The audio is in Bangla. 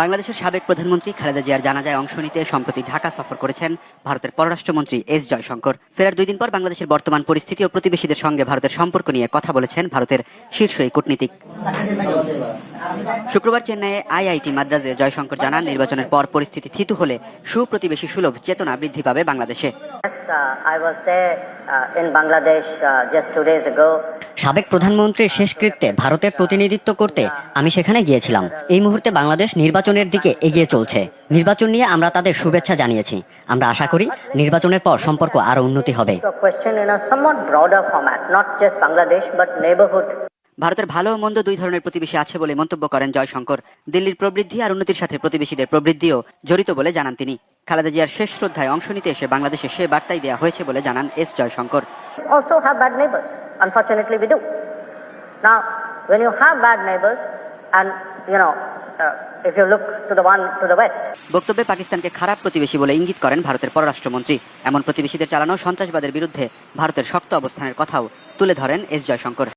বাংলাদেশের সাবেক প্রধানমন্ত্রী খালেদা জিয়ার জানাজায় অংশ নিতে সম্প্রতি ঢাকা সফর করেছেন ভারতের পররাষ্ট্রমন্ত্রী এস জয়শঙ্কর। ফেরার দুই দিন পর বাংলাদেশের বর্তমান পরিস্থিতি ও প্রতিবেশীদের সঙ্গে ভারতের সম্পর্ক নিয়ে কথা বলেছেন ভারতের শীর্ষ এই কূটনীতিক। শুক্রবার চেন্নাইয়ে আইআইটি মাদ্রাজে জয়শঙ্কর জানান, নির্বাচনের পর পরিস্থিতি থিতু হলে সুপ্রতিবেশী সুলভ চেতনা বৃদ্ধি পাবে বাংলাদেশে। সাবেক প্রধানমন্ত্রীর শেষকৃত্যে ভারতের প্রতিনিধিত্ব করতে আমি সেখানে গিয়েছিলাম। এই মুহূর্তে বাংলাদেশ নির্বাচনের দিকে এগিয়ে চলছে। নির্বাচন নিয়ে আমরা তাদের শুভেচ্ছা জানিয়েছি। আমরা আশা করি নির্বাচনের পর সম্পর্ক আরও উন্নতি হবে. ভারতের ভালো ও মন্দ দুই ধরনের প্রতিবেশী আছে বলে মন্তব্য করেন জয়শঙ্কর। দিল্লির প্রবৃদ্ধি আর উন্নতির সাথে প্রতিবেশীদের প্রবৃদ্ধিও জড়িত বলে জানান তিনি। খালেদা জিয়ার শেষ শ্রদ্ধায় অংশ নিতে এসে বাংলাদেশে সে বার্তাই দেওয়া হয়েছে বলে জানান S Jaishankar. Also have bad neighbors. Unfortunately, we do. Now, when you have bad neighbors, and you know, uh, if you look to the one to the west, বক্তব্যে পাকিস্তানকে খারাপ প্রতিবেশী বলে ইঙ্গিত করেন ভারতের পররাষ্ট্রমন্ত্রী এমন প্রতিবেশীদের চালানো সন্ত্রাসবাদের বিরুদ্ধে ভারতের শক্ত অবস্থানের কথাও তুলে ধরেন এস জয়শঙ্কর